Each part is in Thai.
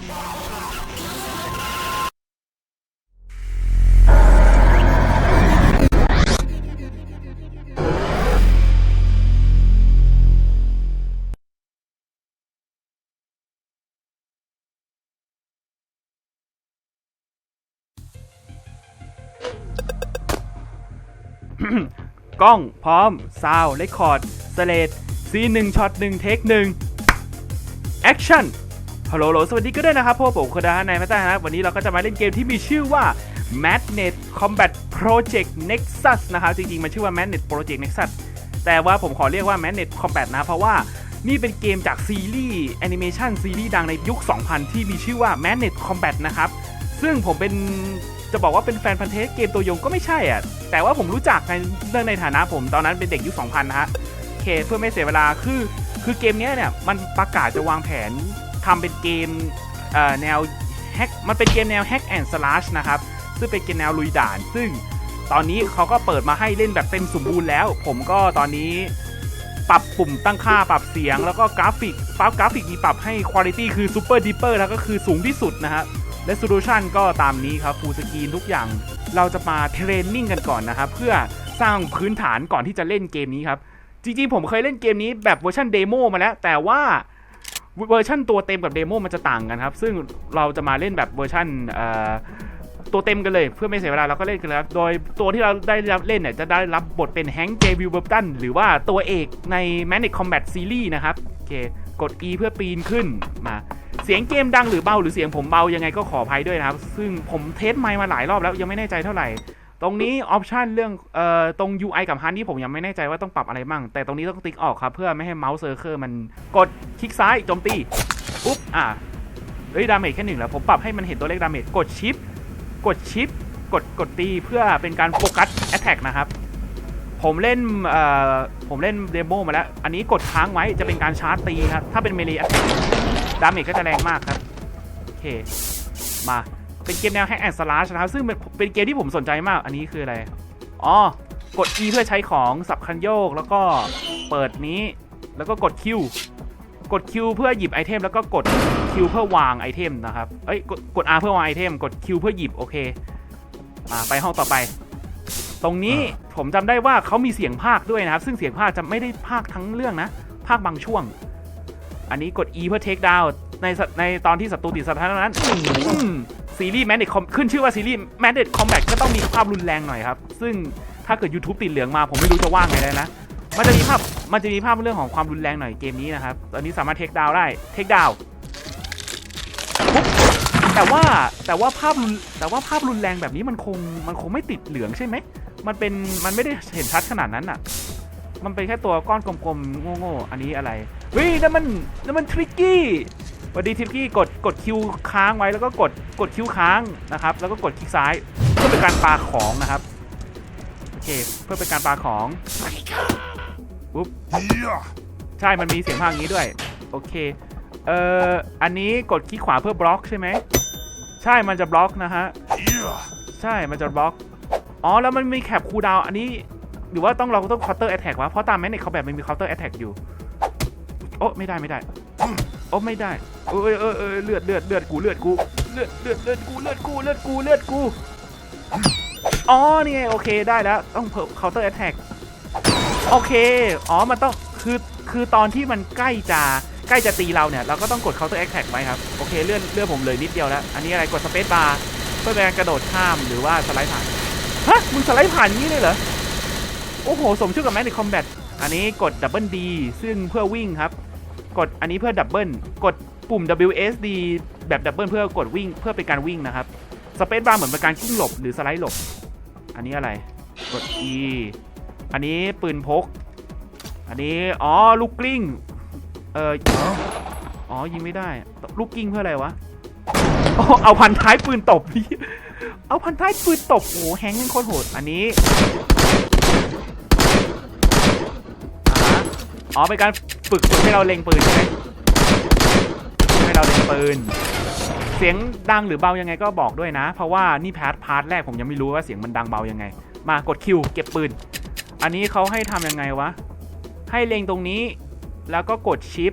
กล้องพร้อม ซาวเรคคอร์ด สเลดซีหนึ่งช็อตหนึ่งเทคหนึ่งแอคชั่น ฮัลโหลสวัสดีก็ได้นะครับพวกผมคือดาในพัฒนาวันนี้เราก็จะมาเล่นเกมที่มีชื่อว่า Madnet Combat Project Nexus นะครับ จริงๆ มันชื่อว่า Madnet Project Nexus แต่ว่าผมขอเรียกว่า Madnet Combat นะ เพราะว่านี่เป็นเกมจากซีรีส์แอนิเมชันซีรีส์ดังในยุค 2000 ที่มีชื่อว่า Madnet Combat นะครับ ซึ่งผมเป็นจะบอกว่าเป็นแฟนพันธ์แท้เกมตัวยงก็ไม่ใช่อะ แต่ว่าผมรู้จักในเรื่องในฐานะผมตอนนั้นเป็นเด็กยุค 2000 นะฮะโอเคเพื่อไม่เสียเวลาคือคือเกมเนี้ยเนี่ยมันประกาศจะวางแผน ทำเป็นเกมเแนวแฮกมันเป็นเกมแนวแฮกแอนด์สลัชนะครับ ซึ่งเป็นเกมแนวลุยด่าน ซึ่งตอนนี้เขาก็เปิดมาให้เล่นแบบเต็มสมบูรณ์แล้ว ผมก็ตอนนี้ปรับปุ่มตั้งค่าปรับเสียง แล้วก็กราฟิกปรับกราฟิกมีปรับให้คุณ i t y คือซูเปอร์ดิปเปอร์แล้วก็คือสูงที่สุดนะฮะและโซลูชันก็ตามนี้ครับฟูลสกรีนทุกอย่าง เราจะมาเทรนนิ่งกันก่อนนะครับ เพื่อสร้างพื้นฐานก่อนที่จะเล่นเกมนี้ครับ จริงๆ ผมเคยเล่นเกมนี้แบบเวอร์ชันเดโมมาแล้ว แต่ว่า เวอร์ชันตัวเต็มกับเดโมมันจะต่างกันครับ ซึ่งเราจะมาเล่นแบบเวอร์ชันตัวเต็มกันเลยเพื่อไม่เสียเวลาเราก็เล่นกันเลยครับโดยตัวที่เราได้รับเล่นเนี่ยจะได้รับบทเป็นแฮงค์เจวิลเบอร์ตันหรือว่าตัวเอกใน Manic Combat Series นะครับโอเคกด E เพื่อปีนขึ้นมาเสียงเกมดังหรือเบาหรือเสียงผมเบายังไงก็ขออภัยด้วยนะครับ ซึ่งผมเทสไมค์มาหลายรอบแล้วยังไม่แน่ใจเท่าไหร่ ตรงนี้ออปชันเรื่องเอ่อตรง UI กับฮันที่ผมยังไม่แน่ใจว่าต้องปรับอะไรมั่งแต่ตรงนี้ต้องติ๊กออกครับ เพื่อไม่ให้เมาส์เซอร์เคอร์มันกดคลิกซ้ายโจมตีปุ๊บอะเฮ้ยดาเมจแค่หนึ่งแล้ว ผมปรับให้มันเห็นตัวเลขดาเมจกดชิป กดชิป กดกดตีเพื่อเป็นการโฟกัสแอตแทกนะครับ ผมเล่นเอ่อผมเล่นเดโมมาแล้ว อันนี้กดค้างไว้จะเป็นการชาร์จตีครับ ถ้าเป็นเมลีแอตแทกดาเมจก็จะแรงมากครับ โอเค มา เป็นเกมแนวแฮกแอนด์สลัชนะครับ ซึ่งเป็นเป็นเกมที่ผมสนใจมาก อันนี้คืออะไร อ๋อ กด E เพื่อใช้ของสับคันโยก แล้วก็เปิดนี้ แล้วก็กด Q กด Q เพื่อหยิบไอเทม แล้วก็กด Q เพื่อวางไอเทมนะครับ เอ้ย กดกด R เพื่อวางไอเทม กด Q เพื่อหยิบ โอเคมาไปห้องต่อไป ตรงนี้ผมจำได้ว่าเขามีเสียงภาคด้วยนะครับ ซึ่งเสียงภาคจะไม่ได้ภาคทั้งเรื่องนะ ภาคบางช่วง อันนี้กด E เพื่อ take down ในสในตอนที่ศัตรูติดสถานะนั้นอืม ซีรีส์ m a n d a t ขึ้นชื่อว่าซีรีส์ m a n d a t Combat ก็ต้องมีภาพรุนแรงหน่อยครับ ซึ่งถ้าเกิด YouTube ติดเหลืองมาผมไม่รู้จะว่าไงเลยนะ มันจะมีภาพมันจะมีภาพเรื่องของความรุนแรงหน่อยเกมนี้นะครับ ตอนนี้สามารถ take down ได้ take down ปุ๊บแต่ว่าแต่ว่าภาพแต่ว่าภาพรุนแรงแบบนี้มันคงมันคงไม่ติดเหลืองใช่ไหม มันเป็นมันไม่ได้เห็นชัดขนาดนั้นอะ มันเป็นแค่ตัวก้อนกลมๆโง่ๆอันนี้อะไรเฮ้ยนั่นมันนั่นมันทริกกี้ สวัสดีทริกกี้กดกดคิวค้างไว้แล้วก็กดกดคิวค้างนะครับ แล้วก็กดคลิกซ้ายเพื่อเป็นการปาของนะครับโอเคเพื่อเป็นการปาของปุ๊บใช่มันมีเสียงภาคอย่างนี้ด้วยโอเคเอ่ออันนี้กดคลิกขวาเพื่อบล็อกใช่ไหมใช่มันจะบล็อกนะฮะใช่มันจะบล็อกอ๋อแล้วมันมีแคปคูดาวอันนี้หรือว่าต้องเราต้องเคาน์เตอร์แอตแทกวะเพราะตามแมนในเขาแบบมันมีเคาน์เตอร์แอตแทกอยู่โอ้ไม่ได้ไม่ได้ โอ้ไม่ได้เออเออเออเลือดเลือดเลือดกูเลือดกูเลือดเลือดเลือดกูเลือดกูเลือดกูเลือดกูอ๋อนี่ไงโอเคได้แล้วต้องเพิ่มเคาน์เตอร์แอตแทกโอเคอ๋อมันต้องคือคือตอนที่มันใกล้จะใกล้จะตีเราเนี่ยเราก็ต้องกด counter attack ไว้ครับโอเคเลื่อนเลื่อนผมเลยนิดเดียวแล้ว อันนี้อะไรกด space bar เพื่อเป็นการกระโดดข้ามหรือว่าสไลด์ผ่านฮะมึงสไลด์ผ่านงี้เลยเหรอโอ้โหสมชื่อกับ Magic Combat อันนี้กด Double D ซึ่งเพื่อวิ่งครับ กดอันนี้เพื่อดับเบิลกดปุ่ม WSD แบบดับเบิลเพื่อกดวิ่งเพื่อเป็นการวิ่งนะครับสเปซบาร์เหมือนเป็นการชิ่งหลบหรือสไลด์หลบ อันนี้อะไร กด E อันนี้ปืนพก อันนี้ อ๋อ ลูกกลิ้ง เอออ๋อ ยิงไม่ได้ ลูกกลิ้งเพื่ออะไรวะ เอาพันท้ายปืนตบ เอาพันท้ายปืนตบ โอ้โหแฮงก์แม่งโคตรโหด อันนี้ อ๋อเป็นการฝึกให้เราเล็งปืนใช่ไหมให้เราเล็งปืน เสียงดังหรือเบายังไงก็บอกด้วยนะ เพราะว่านี่พาร์ทพาร์ทแรกผมยังไม่รู้ว่าเสียงมันดังเบายังไง มากดคิวเก็บปืน อันนี้เขาให้ทำยังไงวะ ให้เล็งตรงนี้ แล้วก็กดชิป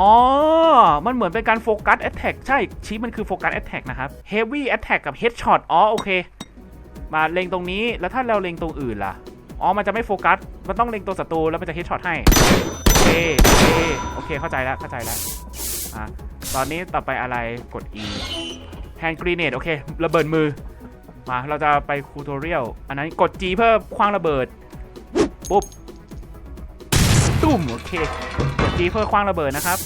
อ๋อ มันเหมือนเป็นการโฟกัสแอ t แทกใช่ ชี้มันคือโฟกัสแอ t แทกนะครับ Heavy Attack กับ Headshot อ๋อ โอเค มาเล็งตรงนี้ แล้วถ้าเราเล็งตรงอื่นล่ะ อ๋อ มันจะไม่โฟกัส มันต้องเล็งตัวศัตรูแล้วมันจะ Headshot ให้โอเคโอเคโอเค เข้าใจแล้ว เข้าใจแล้ว อะ ตอนนี้ต่อไปอะไร กด E Hand Grenade โอเค ระเบิดมือ มา เราจะไปคูโทเรียล อันนั้นกด G เพื่อคว้างระเบิด ปุ๊บ ตุ้ม โอเค กด G เพื่อคว้างระเบิดนะครับ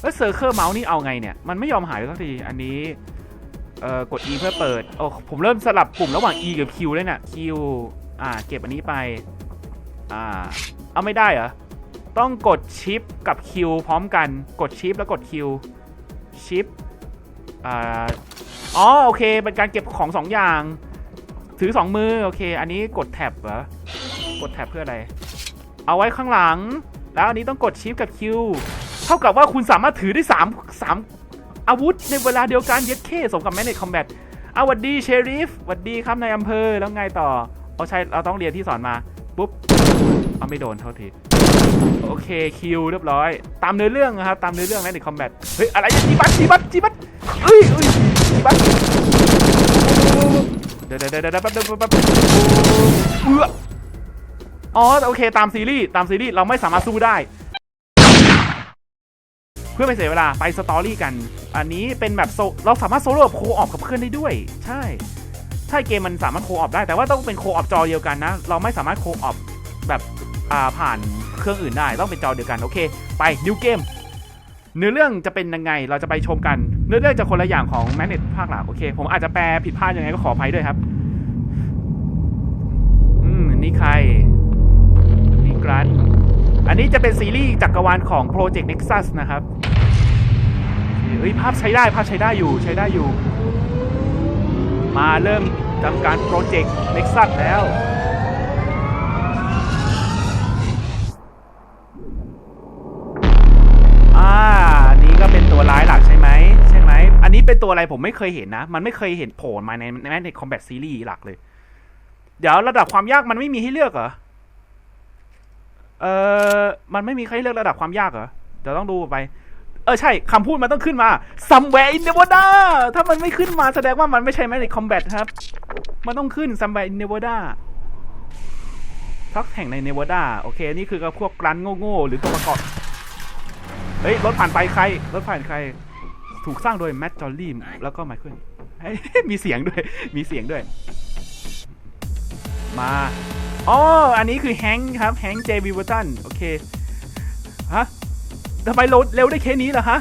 แล้วเซอร์เคิลเมาส์นี่เอาไงเนี่ย มันไม่ยอมหายสักที อันนี้ เอ่อ กด E เพื่อเปิด โอ้ ผมเริ่มสลับปุ่มระหว่าง E กับ Q เลยเนี่ย Q อ่า เก็บอันนี้ไป อ่า เอาไม่ได้เหรอ ต้องกดชิปกับ Q พร้อมกัน กดชิปแล้วกด Q ชิป อ่า อ๋อ โอเค เป็นการเก็บของสองอย่าง ถือสองมือ โอเค อันนี้กดแท็บเหรอ กดแท็บเพื่ออะไร เอาไว้ข้างหลัง แล้วอันนี้ต้องกดชิปกับ Q เท่ากับว่าคุณสามารถถือได้3 3อาวุธในเวลาเดียวกันเย็ดเคสมกับแมนในคอมแบทเอาวัดดีเชริฟวัดดีครับนายอำเภอแล้วไงต่อ เอาใช่เราต้องเรียนที่สอนมาปุ๊บเอาไม่โดนเท่าทีโอเคคิวเรียบร้อย ตามเนื้อเรื่องนะครับตามเนื้อเรื่องแมนในคอมแบทเฮ้ยอะไรจีบัตจีบัตจีบัตเอ้ยเอ้ยจีบัตเดี๋ยวเดี๋ยวเดี๋ยวเดี๋ยวแป๊บเดี๋ยวแป๊บเอื้ออ๋อโอเคตามซีรีส์ตามซีรีส์เราไม่สามารถสู้ได้ เพื่อไม่เสียเวลาไปสตอรี่กัน อันนี้เป็นแบบโซเราสามารถโซโล่โคออฟกับเพื่อนได้ด้วย ใช่ ใช่เกมมันสามารถโคออฟได้แต่ว่าต้องเป็นโคออฟจอเดียวกันนะ เราไม่สามารถโคออฟแบบผ่านเครื่องอื่นได้ต้องเป็นจอเดียวกันโอเค ไปนิวเกมเนื้อเรื่องจะเป็นยังไงเราจะไปชมกัน เนื้อเรื่องจะคนละอย่างของแมนเนตภาคหลักโอเค ผมอาจจะแปลผิดพลาดยังไงก็ขออภัยด้วยครับ อืมนี่ใครนี่กรันอันนี้จะเป็นซีรีส์จักรวาลของ Project Nexus นะครับเฮ้ยภาพใช้ได้ภาพใช้ได้อยู่ใช้ได้อยู่ มาเริ่มทำการโปรเจกต์ Nexus แล้ว อ่าอันนี้ก็เป็นตัวร้ายหลักใช่ไหมใช่ไหม อันนี้เป็นตัวอะไรผมไม่เคยเห็นนะ มันไม่เคยเห็นโผล่มาในแม้ใน Combat Series หลักเลย เดี๋ยวระดับความยากมันไม่มีให้เลือกเหรอ เออมันไม่มีใครเลือกระดับความยากเหรอ เดี๋ยวต้องดูไป เออใช่คำพูดมันต้องขึ้นมา somewhere in Nevada ถ้ามันไม่ขึ้นมาแสดงว่ามันไม่ใช่แม c คอมแบทครับ มันต้องขึ้น somewhere in Nevada ทักแห่งในเนวาดาโอเค นี่คือกับพวกกรันโง่ๆหรือตัวประกอบ เฮ้ย รถผ่านไปใคร รถผ่านใคร ถูกสร้างโดยแม t จอลลี่แล้วก็ไมเคิลเฮ้ยมีเสียงด้วย มีเสียงด้วย มาอ๋ออันนี้คือแฮงค์ครับ แฮงค์เจวีวอร์ตันโอเค ฮะ ทำไมเร็วเร็วได้แค่นี้ล่ะฮะ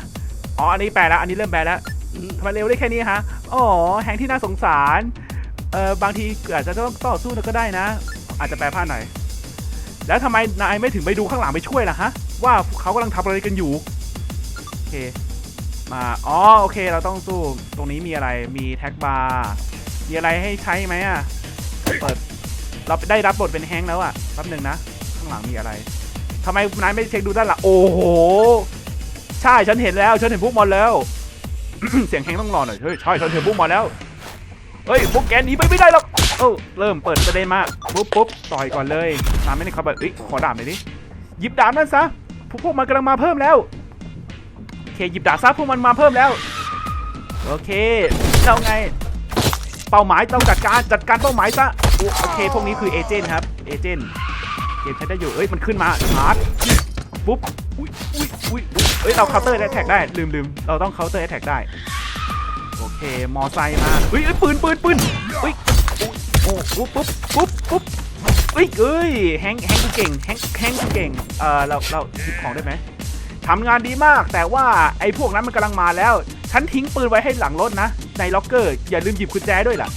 อ๋อ อันนี้แปลแล้ว อันนี้เริ่มแปลแล้วทำไมเร็วได้แค่นี้ฮะ อ๋อแฮงที่น่าสงสาร เอ่อบางทีอาจจะต้องต่อสู้ก็ได้นะ อาจจะแปลพลาดหน่อย แล้วทำไมนายไม่ถึงไปดูข้างหลังไปช่วยล่ะฮะ ว่าเขากำลังทำอะไรกันอยู่ โอเค มา อ๋อ โอเค เราต้องสู้ ตรงนี้มีอะไร มีแท็กบาร์ มีอะไรให้ใช้ไหมอะ เปิด เราได้รับบทเป็นแฮงแล้วอะแป๊บหนึ่งนะ ข้างหลังมีอะไร ทำไมนายไม่เช็คดูด้านหลังโอ้โห ใช่ฉันเห็นแล้ว ฉันเห็นพวกมอนแล้ว เสียงแฮงต้องรอหน่อยเฮ้ยใช่ฉันเห็นพวกมอนแล้ว เฮ้ยพวกแกหนีไปไม่ได้หรอกเออเริ่มเปิดประเด็นมาปุ๊บปุ๊บต่อยก่อนเลยตามไม่ได้เขาแบบเอ้ยขอดาบหน่อยดิหยิบดาบนั่นซะพวกพวกมันกำลังมาเพิ่มแล้วโอเคหยิบดาบซะพวกมันมาเพิ่มแล้ว โอเคแล้วไง เป้าหมายต้องจัดการจัดการเป้าหมายซะโอเคพวกนี้คือเอเจนต์ครับเอเจนต์ มใช้ได้อยู่เอ้ยมันขึ้นมาชาร์จปุ๊บอุ้ยอุ้ยอุ้ยเอ้ยเราเคาน์เตอร์แอทแทกได้ลืมลืมเราต้องเคาน์เตอร์แอทแทกได้โอเคมอไซค์มาเฮ้ยเอ้ยปืนปืนปืนเฮ้ยโอ้ปุ๊บปุ๊บปุ๊บปุ๊บเฮ้ยเอ้ยแฮงค์แฮงค์กูเก่งแฮงค์แฮงค์กูเก่งเอ่อเราเราหยิบของได้ไหมทำงานดีมากแต่ว่าไอ้พวกนั้นมันกำลังมาแล้วฉันทิ้งปืนไว้ให้หลังรถนะในล็อกเกอร์อย่าลืมหยิบกุญแจด้วยล่ะ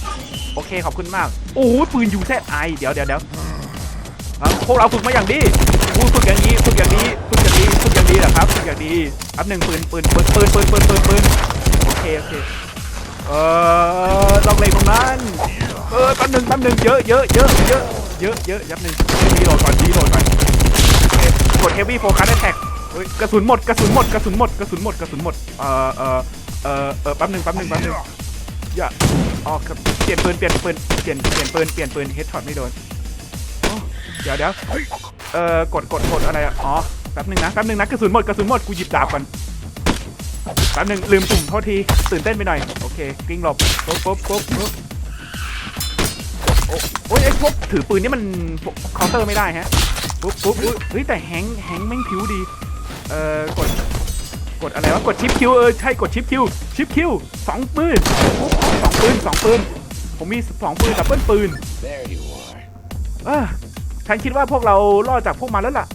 โอเคขอบคุณมาก โอ้โหปืนยูแซไอเดี๋ยวเดี๋ยวเดี๋ยว พวกเราฝึกมาอย่างดีกูฝึกอย่างนี้ฝึกอย่างนี้ฝึกอย่างนี้ฝึกอย่างนี้แหละครับฝึกอย่างดีแป๊บหนึ่งปืนปืนปืนปืนปืนปืนปืนปืนโอเคโอเคเออต้องเล็งตรงนั้นเออแป๊บหนึ่งแป๊บหนึ่งเยอะเยอะเยอะเยอะเยอะเยอะยับหนึ่งดีโหลดก่อนดีโหลดก่อนโอเคกด heavy focus attack เฮ้ยกระสุนหมดกระสุนหมดกระสุนหมดกระสุนหมดกระสุนหมดเออเออเออเออแป๊บหนึ่งแป๊บหนึ่งแป๊บหนึ่งอย่าอ๋อครับเปลี่ยนปืนเปลี่ยนปืนเปลี่ยนเปลี่ยนปืนเปลี่ยนปืน headshot ไม่โดน เดี๋ยวเดี๋ยวเออกดกดกดอะไรอะอ๋อแป๊บหนึ่งนะแป๊บหนึ่งนะกระสุนหมดกระสุนหมดกูหยิบดาบก่อนแป๊บหนึงลืมปุ่มโทษทีตื่นเต้นไปหน่อยโอเคกลิ้งหลบปุ๊บปุ๊บปุ๊บปุ๊บโอ้โอ้ยไอ้พวกถือปืนนี่มันเคาน์เตอร์ไม่ได้ฮะปุ๊บปุ๊บอุ๊ยเฮ้ยแต่แฮงค์แฮงค์แม่งผิวดีเอ่อกดกดอะไรวะกดชิปคิวเออใช่กดชิปคิวชิปคิวสองปืนปุ๊บสองปืนสองปืนผมมีสองปืนดับเบิลปืน There you are. เออ ฉันคิดว่าพวกเรารอดจากพวกมันแล้วล่ะ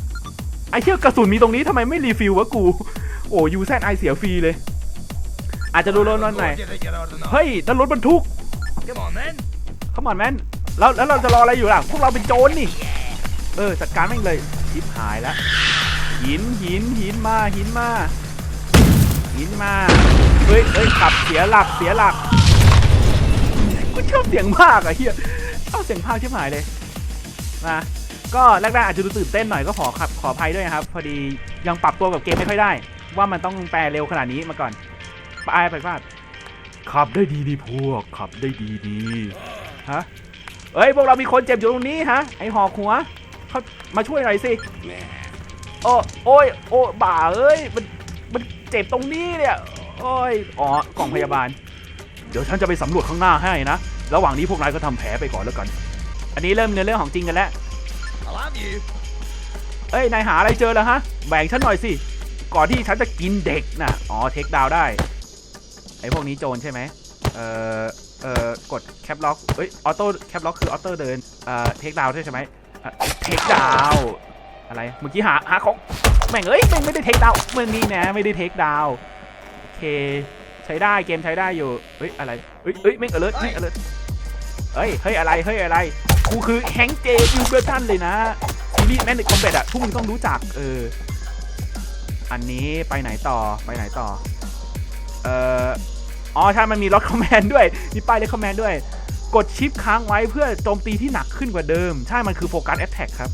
ไอ้เที่ยกระสุนมีตรงนี้ทำไมไม่รีฟิลวะกู โอ้ยูแซนไอเสียฟรีเลย อาจจะดูรถนอนหน่อย you think you're old enough? เฮ้ยนั่นรถบรรทุก Come on then. ขมอนแมนแล้วแล้วเราจะรออะไรอยู่ล่ะ พวกเราเป็นโจรนี่ เออจัดการแม่งเลยชิบหายแล้ว หินหินหินมาหินมา หินมา เฮ้ยเฮ้ยขับเสียหลักเสียหลักกูชอบเสียงภาคอะเฮียชอบเสียงภาคชิบหายเลยนะ ก็แรกๆอาจจะดูตื่นเต้นหน่อยก็ขอขับขออภัยด้วยนะครับ พอดียังปรับตัวกับเกมไม่ค่อยได้ ว่ามันต้องแปลเร็วขนาดนี้มาก่อนไปไปพลาดขับได้ดีดีพวกขับได้ดีดีฮะเอ้ยพวกเรามีคนเจ็บอยู่ตรงนี้ฮะไอหอกหัวเขามาช่วยหน่อยสิโอ้โอ้ยโอ้บ่าเอ้ยมันมันเจ็บตรงนี้เนี่ยโอ้ยอ๋อกล่องพยาบาล เดี๋ยวฉันจะไปสำรวจข้างหน้าให้นะระหว่างนี้พวกนายก็ทำแผลไปก่อนแล้วกัน อันนี้เริ่มเนื้อเรื่องของจริงกันแล้ว เอ้ยนายหาอะไรเจอแล้วฮะ แบ่งฉันหน่อยสิ ก่อนที่ฉันจะกินเด็กนะอ๋อเทคดาวได้ ไอ้พวกนี้โจรใช่ไหมเอ่อ เอ่อ กดแคปล็อกเอ้ย ออโต้แคปล็อกคือออโต้เดิน เอ่อ เทคดาวใช่ไหมเทคดาวอะไร เมื่อกี้หาหาของ แม่งเอ้ยแม่งไม่ได้เทคดาวเมื่อนี้นะ ไม่ได้เทคดาวโอเค ใช้ได้เกมใช้ได้อยู่เฮ้ยอะไรเฮ้ยเฮ้ยแม่งเอเลิร์ดแม่งเอเลิร์ดเฮ้ย เฮ้ยอะไร เฮ้ยอะไร กูคือแฮงค์เจยูเบอร์ตันเลยนะซีรีส์แมนในคอมแบทอะทุกมึงต้องรู้จัก เออ อันนี้ไปไหนต่อไปไหนต่อ เอ่อ อ๋อใช่มันมีล็อตคอมแมนด้วย มีป้ายเลคคอมแมนด้วย กดชิปค้างไว้เพื่อโจมตีที่หนักขึ้นกว่าเดิม ใช่มันคือโฟกัสแอตแทกครับ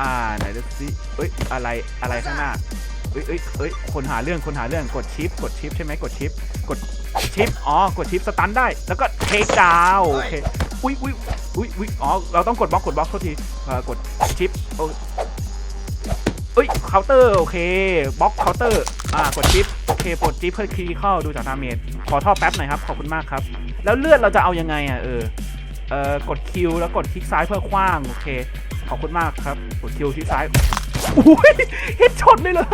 อ่า ไหนดูสิเอ้ย อะไรอะไรข้างหน้า เอ้ยเอ้ยเอ้ยคนหาเรื่องคนหาเรื่องกดชิป กดชิปใช่ไหมกดชิป กดชิปอ๋อกดชิปสตันได้ แล้วก็เทคดาวโอเคอุ้ยอุ้ยอุ้ยอุ้ยอ๋อเราต้องกดบล็อกกดบล็อกโทษทีเอ่อกดชิปโอเอ้ยเคาน์เตอร์โอเคบล็อกเคาน์เตอร์อ่ากดชิปโอเคกดชิปเพื่อคลีเข้าดูจากดาเมจขอท่อแป๊บหน่อยครับขอบคุณมากครับ แล้วเลือดเราจะเอายังไงอะเออเอ่อกดคิวแล้วกดคลิกซ้ายเพื่อคว้างโอเคขอบคุณมากครับกดคิวคลิกซ้ายอุ้ยเฮ็ดช็อตเลยเหรอ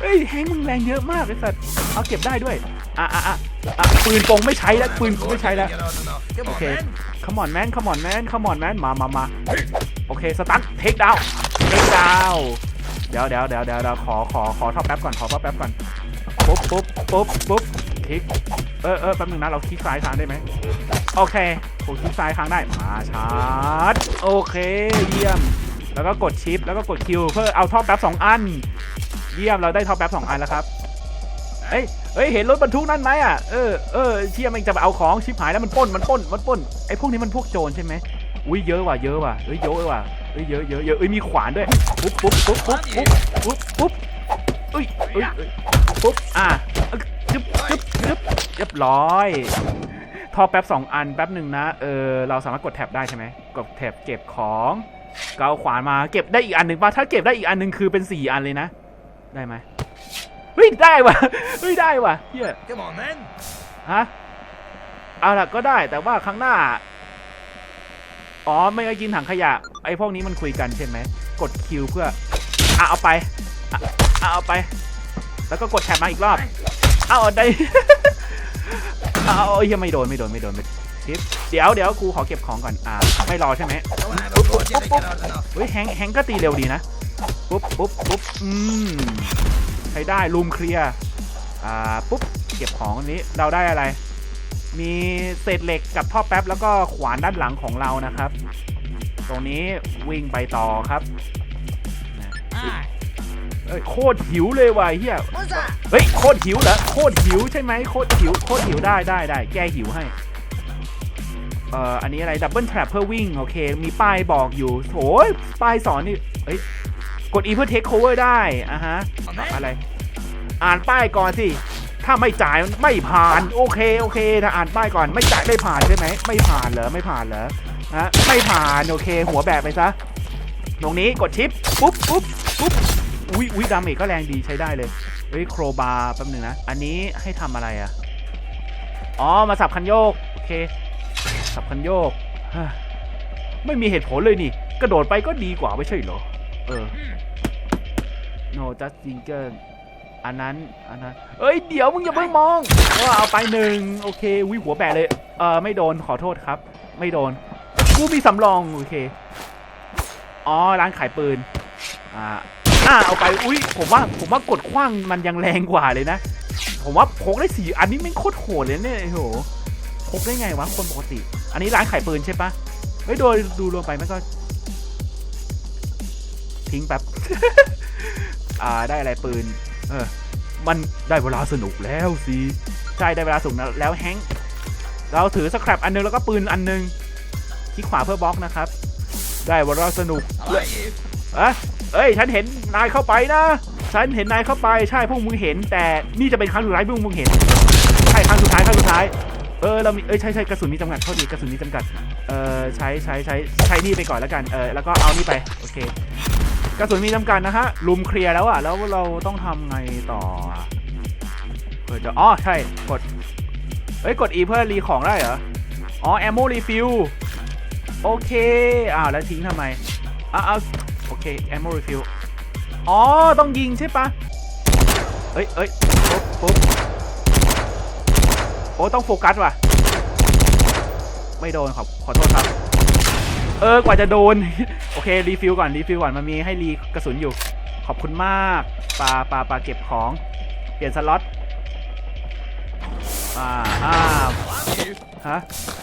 เฮ้ยแฮงมึงแรงเยอะมากไอ้สัตว์เอาเก็บได้ด้วย อะอะอะอะปืนกงไม่ใช้แล้วปืนกงไม่ใช้แล้ว You're old enough. Come on Okay. then. ขมอนแมนขมอนแมนขมอนแมนมามามาโอเคสตันเทคดาวเทคดาวเดี๋ยวเดี๋ยวเดี๋ยวเดี๋ยวเดี๋ยวขอขอขอท่อแป๊บก่อนขอท่อแป๊บก่อนปุ๊บปุ๊บปุ๊บปุ๊บคลิกเออเออแป๊บนึงนะเราคลิกซ้ายค้างได้ไหมโอเคผมคลิกซ้ายค้างได้มาชาร์จโอเคเยี่ยม แล้วก็กดชิปแล้วก็กดคิวเพื่อเอาท่อแป๊บสองอัน เยี่ยมเราได้ท่อแป๊บสองอันแล้วครับเอ้ยเฮ้ยเห็นรถบรรทุกนั่นไหมอะเออเออเชี่ยมันจะเอาของชิบหายแล้วมันป้นมันป้นมันป้นไอ้พวกนี้มันพวกโจรใช่ไหมอุ้ยเยอะว่ะเยอะว่ะเอ้ยเยอะว่ะเอ้ยเยอะเยอะเยอะเอ้ยมีขวานด้วยปุ๊บปุ๊บปุ๊บปุ๊บปุ๊บปุ๊บปุ๊บเอ้ยเอ้ยเอ้ยปุ๊บอะจึ๊บจึ๊บจึ๊บเรียบร้อยทอแป๊บสองอันแป๊บหนึ่งนะเออเราสามารถกดแท็บได้ใช่ไหมกดแท็บเก็บของก็เอาขวานมาเก็บได้อีกอันหนึ่งป่ะถ้าเก็บได้อีกอันหนึ่งคือเป็นสี่อันเลยนะ ได้ไหมเฮ้ยได้ว่ะเฮ้ยได้ว่ะเฮีย Come on then. ฮะเอาล่ะก็ได้แต่ว่าครั้งหน้า อ๋อไม่ก็กินถังขยะ ไอ้พวกนี้มันคุยกันใช่ไหม กดคิวเพื่ออะเอาไปอะอะเอาไป แล้วก็กดแท็บมาอีกรอบ เอาเอาได้เอาเอาเอาเฮียไม่โดนไม่โดนไม่โดนไม่ทิปเดี๋ยวเดี๋ยวกูขอเก็บของก่อนอ่าไม่รอใช่ไหม Don't have a board. You think you're old enough? เฮ้ยแฮงค์แฮงค์ก็ตีเร็วดีนะ ปุ๊บปุ๊บปุ๊บอืมใช้ได้ลุมเคลียร์อ่าปุ๊บเก็บของอันนี้เราได้อะไร มีเศษเหล็กกับท่อแป๊บแล้วก็ขวานด้านหลังของเรานะครับ ตรงนี้วิ่งไปต่อครับ Aye. เอ้ยโคตรหิวเลยว่ะเฮีย What's that? เฮ้ยโคตรหิวเหรอโคตรหิวใช่ไหมโคตรหิวโคตรหิวได้ได้ได้แก้หิวให้เอ่ออันนี้อะไรดับเบิลแทร็เพื่อวิ่งโอเค มีป้ายบอกอยู่โอ้ยป้ายสอนนี่เอ้ย กด E เพื่อเทคโคเวอร์ได้อะฮะอะไร อ่านป้ายก่อนสิ ถ้าไม่จ่ายไม่ผ่านโอเคโอเค ถ้าอ่านป้ายก่อนไม่จ่ายไม่ผ่านใช่ไหมไม่ผ่านเหรอไม่ผ่านเหรอฮะไม่ผ่านโอเค หัวแบกไปซะตรงนี้กดชิปปุ๊บปุ๊บปุ๊บอุ้ยอุ้ยดาเมจก็แรงดีใช้ได้เลยเฮ้ยโครบาร์แป๊บนึงนะ อันนี้ให้ทำอะไรอะอ๋อมาสับคันโยกโอเค สับคันโยกฮะไม่มีเหตุผลเลยนี่ กระโดดไปก็ดีกว่าไม่ใช่เหรอ เออ no just jingle อันนั้น อันนั้น เอ้ย เดี๋ยวมึงอย่าเพิ่งมองว่าเอาไปหนึ่งโอเควิหัวแบะเลย เออไม่โดนขอโทษครับ ไม่โดน กูมีสำรอง โอเค อ๋อ ร้านขายปืน อ่าอ่าเอาไป อุ้ย ผมว่า ผมว่ากดขว้างมันยังแรงกว่าเลยนะ ผมว่าพกได้สี่อันนี้ไม่โคตรโหดเลยเนี่ยโอ้โห พกได้ไงวะคนปกติ อันนี้ร้านขายปืนใช่ปะเฮ้ยโดยดูรวมไปมันก็ ทิ้งแป๊บ อ่า ได้อะไรปืน เออ มันได้เวลาสนุกแล้วสิ ใช่ ได้เวลาสนุกแล้วแฮงค์เราถือสครับอันนึงแล้วก็ปืนอันนึงคลิกขวาเพื่อบล็อกนะครับ ได้เวลาสนุก I like you. เอะเอ้ย ฉันเห็นนายเข้าไปนะ ฉันเห็นนายเข้าไป ใช่ พวกมึงเห็น แต่นี่จะเป็นครั้งสุดท้ายพวกมึงเห็น ใช่ ครั้งสุดท้ายครั้งสุดท้าย เออ เรามี เอ้ย ใช่ใช่กระสุนมีจำกัดเท่าดีกระสุนมีจำกัด เออใช้ใช้ใช้ใช้นี่ไปก่อนแล้วกัน เออ แล้วก็เอานี่ไป โอเคก ระสุนมีจำกัดนะฮะลุมเคลียร์แล้วอะแล้วเราต้องทำไงต่ออะเปิดจะอ๋อใช่กดเอ้ยกด E เพื่อรีของได้เหรออ๋อ ammo refill โอเคอ้าวแล้วทิ้งทำไมอ้าวโอเค ammo refill อ๋อต้องยิงใช่ปะเอ้ยเอ้ยปุ๊บปุ๊บโอ้ต้องโฟกัสว่ะ ไม่โดนขอขอโทษครับ เออกว่าจะโดน โอเครีฟิลก่อนรีฟิลก่อนมันมีให้รีกระสุนอยู่ ขอบคุณมากปลาปลาปลาเก็บของ เปลี่ยนสล็อตอ่าอ่าฮะ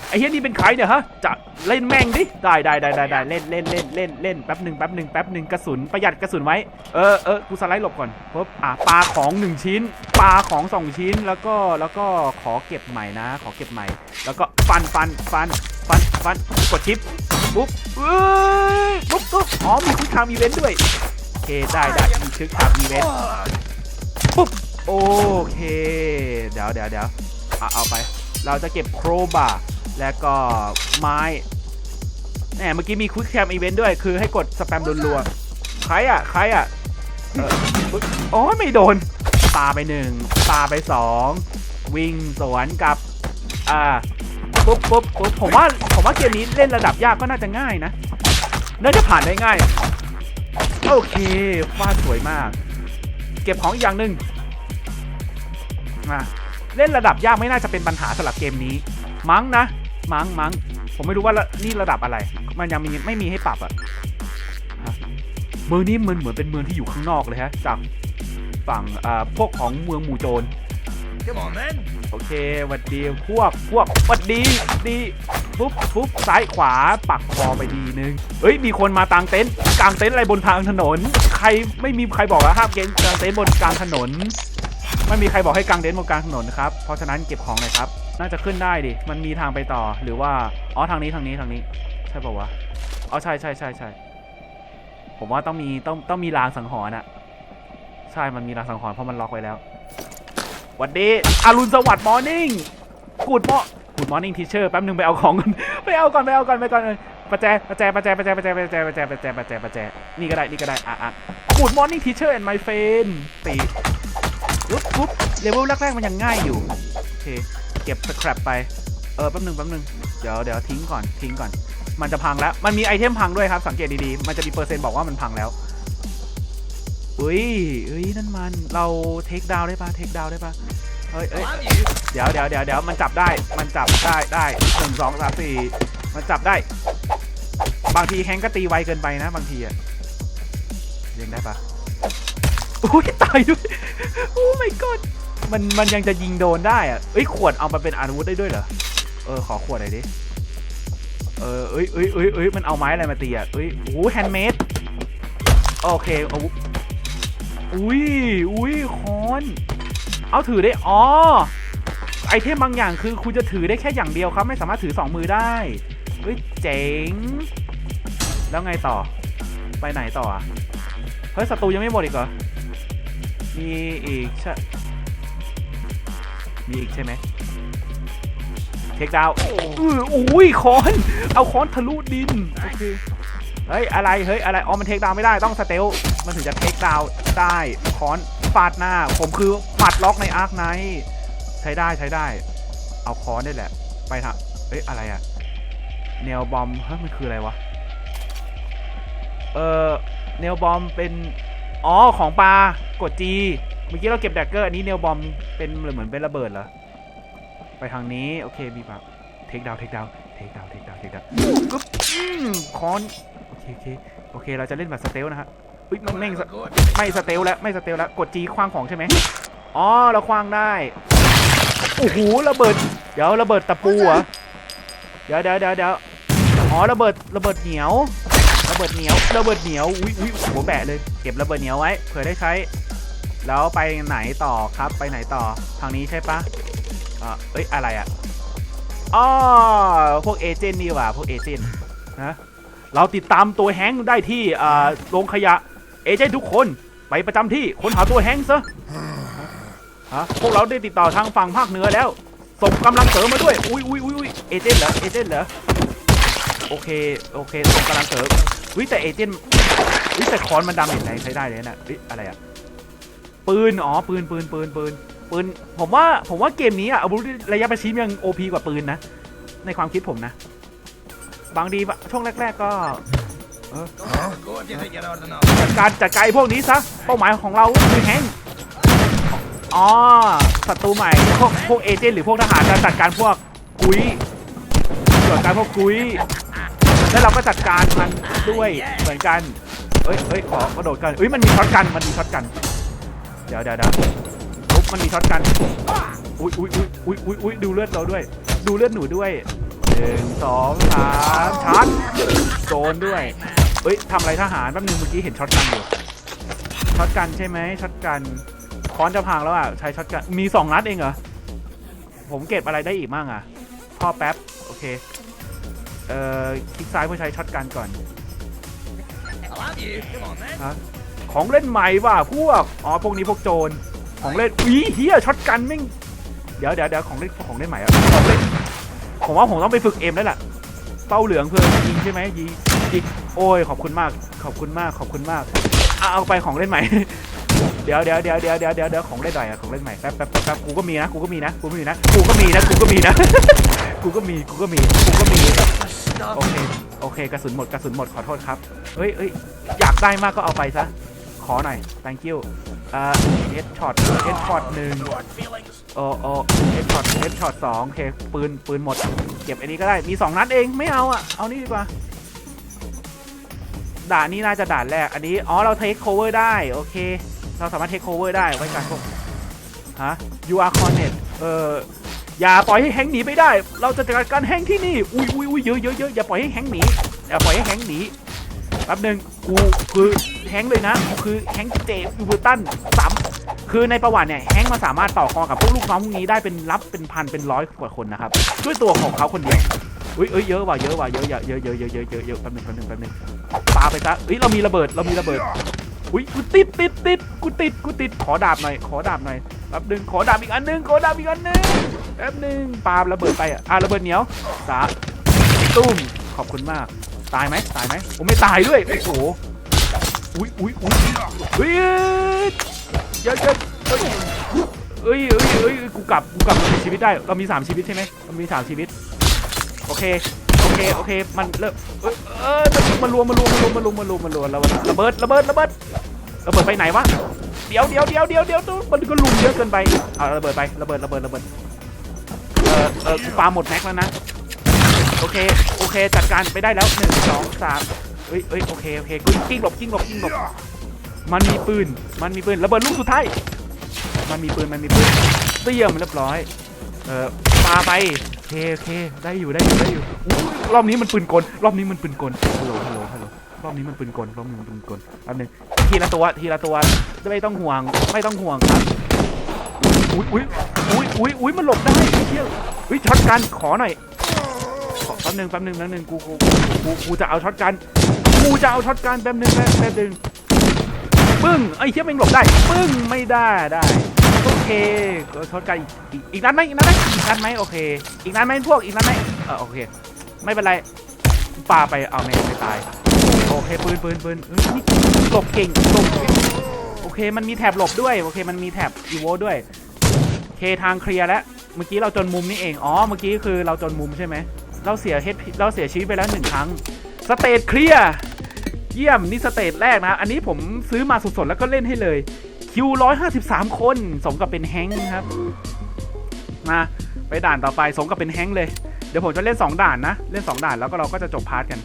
ไอ้เฮียนี่เป็นใครเนี่ยฮะจะเล่นแม่งดิได้ได้ได้ได้ได้เล่นเล่นเล่นเล่นเล่นแป๊บหนึ่งแป๊บหนึ่งแป๊บหนึ่งกระสุนประหยัดกระสุนไว้เออเออกูสไลด์หลบก่อนปุ๊บอะปลาของหนึ่งชิ้นปลาของสองชิ้นแล้วก็แล้วก็ขอเก็บใหม่นะ ขอเก็บใหม่ แล้วก็ฟันฟันฟันฟันฟันกดชิป ปุ๊บเอ้ยปุ๊บปุ๊บอ๋อมีคุกคามอีเวนต์ด้วย โอเคได้ได้มีคุกคามอีเวนต์ปุ๊บโอเค เดี๋ยวเดี๋ยวเดี๋ยวเอาเอาไป เราจะเก็บโครบาร์และก็ไม้แหมเมื่อกี้มีคุ i แคมอีเวนต์ด้วย คือให้กดสแปมรัวๆใครอะใครอะเออปึ๊บโอ้ไม่โดนปาไปหนึ่งปาไปสอง วิ่งสวนกับ อ่า ปุ๊บปุ๊บปุ๊บผมว่าผมว่าเกมนี้เล่นระดับยากก็น่าจะง่ายนะน่าจะผ่านได้ง่าย โอเคฟาดสวยมาก เก็บของอีกอย่างหนึ่งมาเล่นระดับยากไม่น่าจะเป็นปัญหาสำหรับเกมนี้ มั้งนะ มั้งมั้งผมไม่รู้ว่าระนี่ระดับอะไร มันยังมีไม่มีให้ปรับอะฮะเมืองนี้มันเหมือนเป็นเมืองที่อยู่ข้างนอกเลยฮะจากฝั่งอ่าพวกของเมืองหมู่โจร come on then. โอเคหวัดดีพวกพวกหวัดดีดีปุ๊บปุ๊บซ้ายขวาปักคอไปดีนึงเฮ้ยมีคนมากางเต็นท์กางเต็นท์อะไรบนทางถนน ใครไม่มีใครบอกว่าห้ามเกงกางเต็นท์บนกลางถนนไม่มีใครบอกให้กางเต็นท์บนกลางถนนนะครับเพราะฉะนั้นเก็บของเลยครับ น่าจะขึ้นได้ดิมันมีทางไปต่อหรือว่าอ๋อทางนี้ทางนี้ทางนี้ ใช่ป่าวะอ๋อใช่ใช่ใช่ใช่ผมว่าต้องมีต้องต้องมีรางสังหรณ์อะใช่มันมีรางสังหรณ์เพราะมันล็อกไว้แล้วห วัดดีอรุณสวัสดิ์มอร์นิ่งกูดมอกูดมอร์นิ่งทีเชอร์แป๊บนึงไปเอาของก่อนไปเอาก่อนไปเอาก่อนไปก่อนเออประแจประแจประแจประแจประแจประแจประแจประแจประแจประแจนี่ก็ได้นี่ก็ได้อะอะกูดมอร์นิ่งทีเชอร์แอนด์ไมเฟนตีปุ๊บปุ๊บเลเวลแรกๆมันยังง่ายอยู่โอเคเก็บสครับไปเออแป๊บนึงแป๊บนึงเดี๋ยวเดี๋ยวทิ้งก่อนทิ้งก่อน มันจะพังแล้วมันมีไอเทมพังด้วยครับสังเกตดีๆมันจะมีเปอร์เซ็นต์บอกว่ามันพังแล้ว อุ้ยเอ้ยนั่นมันเราเทคดาวได้ปะเทคดาวได้ปะเอ้ย I เอ้ย love you. เดี๋ยวเดี๋ยวเดี๋ยวเดี๋ยวมันจับได้มันจับได้ได้หนึ่งสองสามสี่มันจับได้ บางทีแฮงก์ก็ตีไวเกินไปนะ บางทีอะยังได้ปะโอ้ยตายด้วยโอ้ my god มันมันยังจะยิงโดนได้อะเอ้ยขวดเอามาเป็นอาวุธได้ด้วยเหรอเออขอขวดหน่อยดิเออเอ้ยเอ้ยเอ้ยเอ้ยมันเอาไม้อะไรมาตีอะเอ้ยโอ้แฮนด์เมดโอเคเอา อุ้ยอุ้ยคอนเอาถือได้อ๋อไอเทมบางอย่างคือคุณจะถือได้แค่อย่างเดียวครับ ไม่สามารถถือสองมือได้เฮ้ยเจ๋ง แล้วไงต่อ ไปไหนต่ออะเฮ้ยศัตรูยังไม่หมดอีกเหรอ มีอีกใช่มีอีกใช่ไหมเทคดาวอุ้ยคอน เอาคอนทะลุดิน โอเค เฮ้ยอะไรเฮ้ยอะไรอ๋อมันเทคดาวไม่ได้ต้องสเตลมันถึงจะเทคดาวได้คอนฟาดหน้า ผมคือหมัดล็อกในอาร์คไนใช้ได้ใช้ได้ เอาคอนได้แหละ ไปทางเอ้ยอะไรอะเนลบอมเฮ้ยมันคืออะไรวะเออเนลบอมเป็นอ๋อของปลากดจีเมื่อกี้เราเก็บแดกเกอร์อันนี้เนลบอมเป็นเหมือนเป็นระเบิดเหรอไปทางนี้โอเคมีปะเทคดาวเทคดาวเทคดาวเทคดาวเทคดาวกึ๊บอืมคอน โอเคโอเคโอเคเราจะเล่นแบบสเตลนะครับอุ้ยมันแม่งส Good. ไม่สเตลแล้วไม่สเตลแล้วกดจีคว้างของใช่ไหมอ๋อเราคว้างได้โอ้โหระเบิดเดี๋ยวระเบิดตะปูเหรอเดี๋ยวเดี๋ยวเดี๋ยวเดี๋ยวอ๋อระเบิดระเบิดเหนียวระเบิดเหนียวระเบิดเหนียวอุ้ยอุ้ยหัวแบะเลยเก็บระเบิดเหนียวไว้เผื่อได้ใช้ แล้วไปไหนต่อครับไปไหนต่อทางนี้ใช่ปะอ่าเอ้ยอะไรอะอ๋อพวกเอเจนต์นี่หว่าพวกเอเจนต์นะ เราติดตามตัวแฮงค์ได้ที่โรงขยะ เอเจนทุกคนไปประจำที่ค้นหาตัวแฮงค์ซะฮะพวกเราได้ติดต่อทางฝั่งภาคเหนือแล้ว ส่งกำลังเสริมมาด้วย อุ้ยอุ้ยอุ้ยอุ้ยเอเจนเหรอ เอเจนเหรอ โอเค โอเค ส่งกำลังเสริมวิแต่เอเจนต์วิแต่คอนมันดำเห็นไหนใช้ได้เลยนะวิอะไรอะปืน อ๋อ ปืน ปืน ปืน ปืน ปืน ผมว่า ผมว่าเกมนี้อะอาวุธระยะประชิดยังโอพีกว่าปืนนะ ในความคิดผมนะ บางทีช่วงแรก ๆ ก็ Good. You think you know enough? จัดการจัดการไอ้พวกนี้ซะเป้าหมายของเราคือแฮงค์อ๋อศัตรูใหม่พวกพวกเอเจนต์หรือพวกทหารจะจัดการพวกกุยจัดการพวกกุยแล้วเราก็จัดการมันด้วยเหมือนกันเอ้ยเอ้ยขอกระโดดกันเอ้ยมันมีช็อตกันมันมีช็อตกัน เดี๋ยวเดี๋ยวเดี๋ยวปุ๊บมันมีช็อตกันอุ้ยอุ้ยอุ้ยอุ้ยอุ้ยอุ้ยดูเลือดเราด้วย ดูเลือดหนูด้วยห นึ่งสองสามชาร์จโดนด้วยเอ้ยทำอะไรทหารแป๊บนึงเมื่อกี้เห็นช็อตกันอยู่ ช็อตกันใช่ไหมช็อตกัน ค้อนจะพังแล้วอะ ใช้ช็อตกัน มีสองนัดเองเหรอ ผมเก็บอะไรได้อีกบ้างอะ พ่อแป๊บ โอเค เอ่อ คลิกซ้ายเพื่อใช้ช็อตกันก่อน I'll have you. Come on then. ของเล่นใหม่ว่ะพวก อ๋อ พวกนี้พวกโจร ของเล่นอีเฮียช็อตกันแม่งเดี๋ยวเดี๋ยวเดี๋ยวของเล่นของเล่นใหม่อะของเล่น ผมว่าผมต้องไปฝึกเอ็มแล้วล่ะเป้าเหลืองเพื่อยิงใช่ไหมยิงยิงโอ้ยขอบคุณมาก ขอบคุณมากขอบคุณมากเอาไปของเล่นใหม่ เดี๋ยวเดี๋ยวเดี๋ยวเดี๋ยวเดี๋ยวเดี๋ยวเดี๋ยวของเล่นใหม่อะของเล่นใหม่แป๊บแป๊บแป๊บแป๊บกูก็มีนะกูก็มีนะกูก็มีนะกูก็มีนะกูก็มีนะกูก็มีกูก็มีกูก็มีโอเคโอเคกระสุนหมดกระสุนหมดขอโทษครับเฮ้ยเฮ้ยอยากได้มากก็เอาไปซะขอหน่อย thank you อ่อเฮดช็อตเฮดช็อตหนึ่งโอ้โอ้เฮดช็อตเฮดช็อตสองโอเคปืนปืนหมด เก็บอันนี้ก็ได้มีสองนัดเองไม่เอาอะ เอานี่ดีกว่าด่านนี้น่าจะด่านแรก อันนี้ อ๋อ เราเทคโคเวอร์ได้ โอเค เราสามารถเทคโคเวอร์ได้ ไว้กันพวก ฮะ you are cornet เอ่อ อย่าปล่อยให้แฮงหนีไปได้ เราจะจัดการแฮงที่นี่ อุ้ยอุ้ยอุ้ยเยอะเยอะเยอะอย่าปล่อยให้แฮงหนี อย่าปล่อยให้แฮงหนี แป๊บหนึงกูคือแฮงเลยนะคือแฮงเจฟูเบอร์ตันสามคือในประวัติเนี่ยแฮงมาสามารถต่อกรกับพวกลูกน้องพวกนี้ได้เป็นรับเป็นพันเป็นร้อยกว่าคนนะครับด้วยตัวของเขาคนเดียวอุ้ยเอ้ยเยอะว่ะเยอะว่ะเยอะเยอะเยอะเยอะเยอะเยอะเยอะเยอะแป๊บหนึงแป๊บหนึงแป๊บหนึงปาไปซะเอ้ยเรามีระเบิดเรามีระเบิดอุ้ยกูติดติดติดกูติดกูติดขอดาบหน่อยขอดาบหน่อยแป๊บหนึงขอดาบอีกอันหนึงขอดาบอีกอันหนึงแป๊บหนึงปาระเบิดไปอะอะระเบิดเหนียวสาตุ้มขอบคุณมาก ตายไหมตายไหมผมไม่ตายด้วยโอ้โหอุ้ยอุ้ยอุ้ยอุ้ยเยอะเยอะเอ้ยเอ้ยเอ้ยเอ้ยกูกลับกูกลับมามีชีวิตได้เรามีสามชีวิตใช่ไหมเรามีสามชีวิตโอเคโอเคโอเคมันเริ่มเอ้ยเอ้ยมันรวมมันรวมมันรวมมันรวมมันรวมมันรวมแล้วระเบิดระเบิดระเบิดระเบิดไปไหนวะเดี๋ยวเดี๋ยวเดี๋ยวเดี๋ยวเดี๋ยวมันก็ลุมเยอะเกินไปเอาระเบิดไประเบิดระเบิดระเบิดเออเออกูปาหมดแม็กแล้วนะ โอเค โอเค จัดการไปได้แล้วหนึ่งสองสามเอ้ยเอ้ยโอเค โอเคกิ้งกิ้งหลบกิ้งหลบกิ้งหลบ มันมีปืน มันมีปืน ระเบิดลูกสุดท้าย มันมีปืน มันมีปืนเตี้ยมเรียบร้อย เออปาไปโอเคโอเค ได้อยู่ ได้อยู่ ได้อยู่ รอบนี้มันปืนกล รอบนี้มันปืนกล ฮัลโหล ฮัลโหล ฮัลโหล รอบนี้มันปืนกล รอบนี้มันปืนกลแป๊บนึงทีละตัว ทีละตัว ไม่ต้องห่วง ไม่ต้องห่วงครับ อุ้ยอุ้ยอุ้ยอุ้ยอุ้ยมันหลบได้เที่ยวอุ้ยช็อตกัน ขอหน่อย ป๊บนึงแป๊บนึงแป๊บนึงกูกูกูกูจะเอาช็อตกันกูจะเอาช็อตกันแป๊บนึงแป๊บแป๊บนึงปึ้งไอ้เชี่ยม่งหลบได้ปึ้งไม่ได้ได้โอเคก็ช็อตกันอีกอีกนัดไหมอีกนัดไหมอีกนัดไหมโอเค อีกนัดไหมพวกอีกนัดไหมเออโอเค ไม่เป็นไรปาไปเอาไม่ไม่ตายโอเคปืนปืนปืนนี่หลบเก่งหลบเก่งโอเคมันมีแท็บหลบด้วยโอเคมันมีแท็บอีโวด้วยเคทางเคลียร์แล้วเมื่อกี้เราจนมุมนี่เอง อ๋อ เมื่อกี้คือเราจนมุมใช่ไหม เราเสียเฮดเราเสียชีวิตไปแล้วหนึ่งครั้งสเตจเคลียร์เยี่ยมนี่สเตจแรกนะ อันนี้ผมซื้อมาสดๆแล้วก็เล่นให้เลยคิว153คนสมกับเป็นแฮงค์ครับ มาไปด่านต่อไปสมกับเป็นแฮงค์เลย เดี๋ยวผมจะเล่น2ด่านนะ เล่น2ด่านแล้วก็เราก็จะจบพาร์ทกัน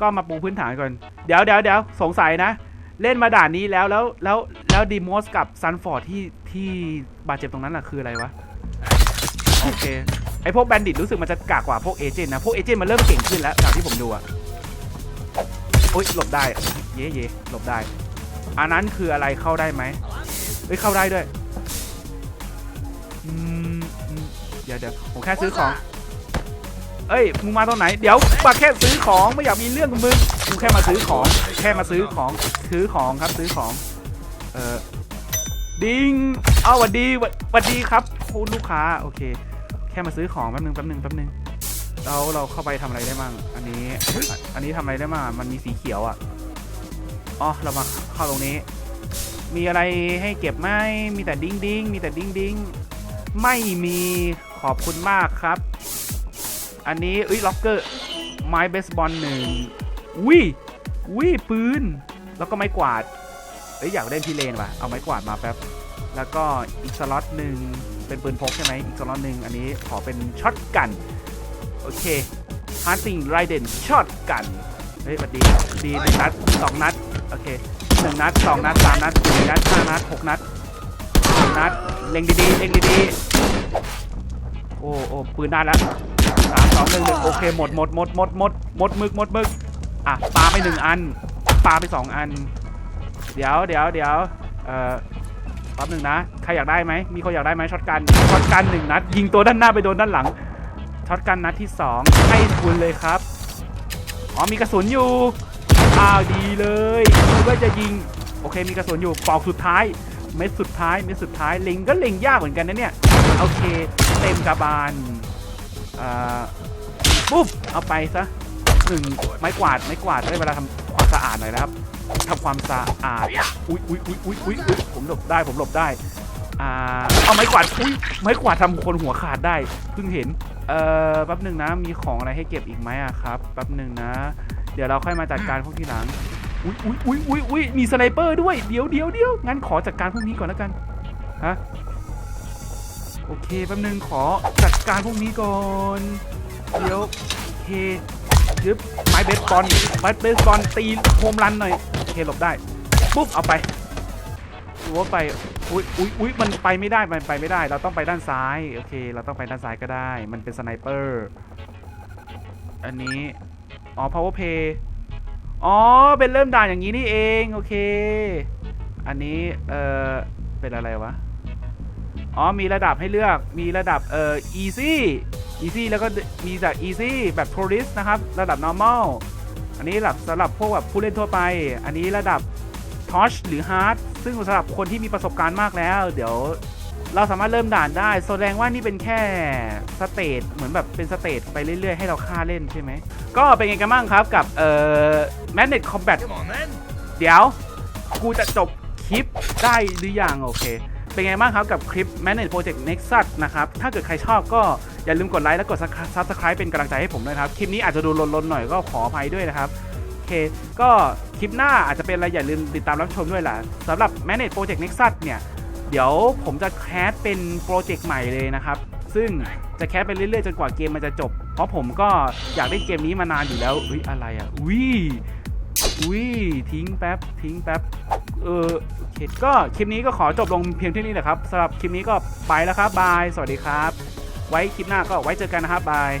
ก็มาปูพื้นฐานก่อน เดี๋ยวเดี๋ยวเดี๋ยวสงสัยนะ เล่นมาด่านนี้แล้วแล้วแล้วแล้วดีมอสกับซันฟอร์ดที่ที่บาดเจ็บตรงนั้นน่ะคืออะไรวะ โอเค ไอพวกแบนดิตรู้สึกมันจะกากกว่าพวกเอเจนต์นะ พวกเอเจนต์มันเริ่มเก่งขึ้นแล้วจากที่ผมดูอะโอ๊ยหลบได้ เย่เย่หลบได้ อันนั้นคืออะไรเข้าได้ไหมเฮ้ยเข้าได้ด้วยเดี๋ยวเดี๋ยวผมแค่ซื้อของ เอ้ยมึงมาตอนไหน เดี๋ยวมาแค่ซื้อของไม่อยากมีเรื่องกับมึงกูแค่มาซื้อของ แค่มาซื้อของซื้อของครับซื้อของ เออดิงเอาหวัดดีหวัดหวัดดีครับคุณลูกค้าโอเค แค่มาซื้อของแป๊บนึงแป๊บนึงแป๊บนึงเราเราเข้าไปทำอะไรได้มั่งอันนี้ อันนี้ทำอะไรได้มั่งมันมีสีเขียวอะ อ๋อ เรามาเข้าตรงนี้ มีอะไรให้เก็บไหมมีแต่ดิ้งดิ้งมีแต่ดิ้งดิ้งไม่มีขอบคุณมากครับ อันนี้เอ้ยล็อกเกอร์ ไม้เบสบอลหนึ่งวิวิปืน แล้วก็ไม้กวาด เอ้ยอยากเล่นพี่เลนว่ะ เอาไม้กวาดมาแป๊บ แล้วก็อีกสล็อตหนึ่ง เป็นปืนพกใช่ไหมอีกสล็อตหนึ่งอันนี้ขอเป็นช็อตกัน โอเคฮาร์ติงไรเดนช็อตกัน เฮ้ยสวัสดีดีหนึ่งนัดสองนัด โอเคหนึ่งนัดสองนัดสามนัดสี่นัดห้านัดหกนัดหกนัด เล็งดีๆ เล็งดีๆ โอ้โอ้ปืนได้แล้วสามสองหนึ่งหนึ่งโอเคหมดหมดหมดหมดหมดหมดมึกหมดมึกอะปาไปหนึ่งอันปาไปสองอัน เดี๋ยวเดี๋ยวเดี๋ยวเอ่อ แป๊บหนึ่งนะ ใครอยากได้ไหม มีคนอยากได้ไหมช็อตกัน ช็อตกันหนึ่งนัด ยิงตัวด้านหน้าไปโดนด้านหลัง ช็อตกันนัดที่สองให้คุณเลยครับ อ๋อมีกระสุนอยู่ อ้าวดีเลยคิดว่าจะยิง โอเคมีกระสุนอยู่ปอกสุดท้าย เม็ดสุดท้าย เม็ดสุดท้าย เล็งก็เล็งยากเหมือนกันนะเนี่ย โอเค เต็มกระบาลอ่าปุ๊บ เอาไปซะหนึ่งไม้กวาด ไม้กวาดได้เวลาทำความสะอาดหน่อยนะครับ ทำความสะอาดอุ้ยอุ้ยอุ้ยอุ้ยอุ้ยอุ๊ยผมหลบได้ผมหลบได้อ่าเอาไม้กวาดอุ้ยไม้กวาดทำคนหัวขาดได้เพิ่งเห็นเอ่อแป๊บหนึ่งนะมีของอะไรให้เก็บอีกไหมอะครับแป๊บหนึ่งนะ เดี๋ยวเราค่อยมาจัดการพวกที่หลังอุ้ยอุ้ยอุ้ยอุ้ยอุ้ยมีสไนเปอร์ด้วยเดี๋ยวเดี๋ยวเดี๋ยวงั้นขอจัดการพวกนี้ก่อนแล้วกันฮะโอเคแป๊บหนึ่งขอจัดการพวกนี้ก่อนเดี๋ยวโอเค ยึบไม้เบสบอลไม้เบสบอลตีโฮมรันหน่อยเคหลบได้ปุ๊บเอาไปดูว่าไปอุ้ยอุ้ยอุ้ยมันไปไม่ได้มันไปไม่ได้ เราต้องไปด้านซ้ายโอเค เราต้องไปด้านซ้ายก็ได้ มันเป็นสไนเปอร์อันนี้อ๋อ power play อ๋อ เป็นเริ่มด่านอย่างนี้นี่เอง โอเค อันนี้ เออเป็นอะไรวะ อ๋อมีระดับให้เลือกมีระดับเอ่อ easy easy แล้วก็มีจาก easy แบบ tourist นะครับระดับ normal อันนี้สำหรับสำหรับพวกแบบผู้เล่นทั่วไป อันนี้ระดับ touch หรือ hard ซึ่งสำหรับคนที่มีประสบการณ์มากแล้ว เดี๋ยวเราสามารถเริ่มด่านได้แสดงว่านี่เป็นแค่สเตจเหมือนแบบเป็นสเตจไปเรื่อยๆ ให้เราฆ่าเล่นใช่ไหม ก็เป็นไงกันบ้างครับกับเอ่อ Magnet Combat Come on, then. เดี๋ยว กูจะจบคลิปได้หรือยังโอเค เป็นไงบ้างครับกับคลิป Manage Project Nexus นะครับ ถ้าเกิดใครชอบก็อย่าลืมกดไลค์และกด Subscribe เป็นกำลังใจให้ผมด้วยครับ คลิปนี้อาจจะดูลนๆหน่อยก็ขออภัยด้วยนะครับโอเค ก็คลิปหน้าอาจจะเป็นอะไรอย่าลืมติดตามรับชมด้วยล่ะสำหรับ Manage Project Nexus เนี่ยเดี๋ยวผมจะแคสเป็นโปรเจกต์ใหม่เลยนะครับ ซึ่งจะแคสไปเรื่อยๆจนกว่าเกมมันจะจบ เพราะผมก็อยากได้เกมนี้มานานอยู่แล้วอุ้ยอะไรอะอุ้ย อุ้ยทิ้งแป๊บทิ้งแป๊บเออโอเคก็คลิปนี้ก็ขอจบลงเพียงเท่านี้แหละครับสำหรับคลิปนี้ก็ไปแล้วครับบาย สวัสดีครับ ไว้คลิปหน้าก็ไว้เจอกันนะครับบาย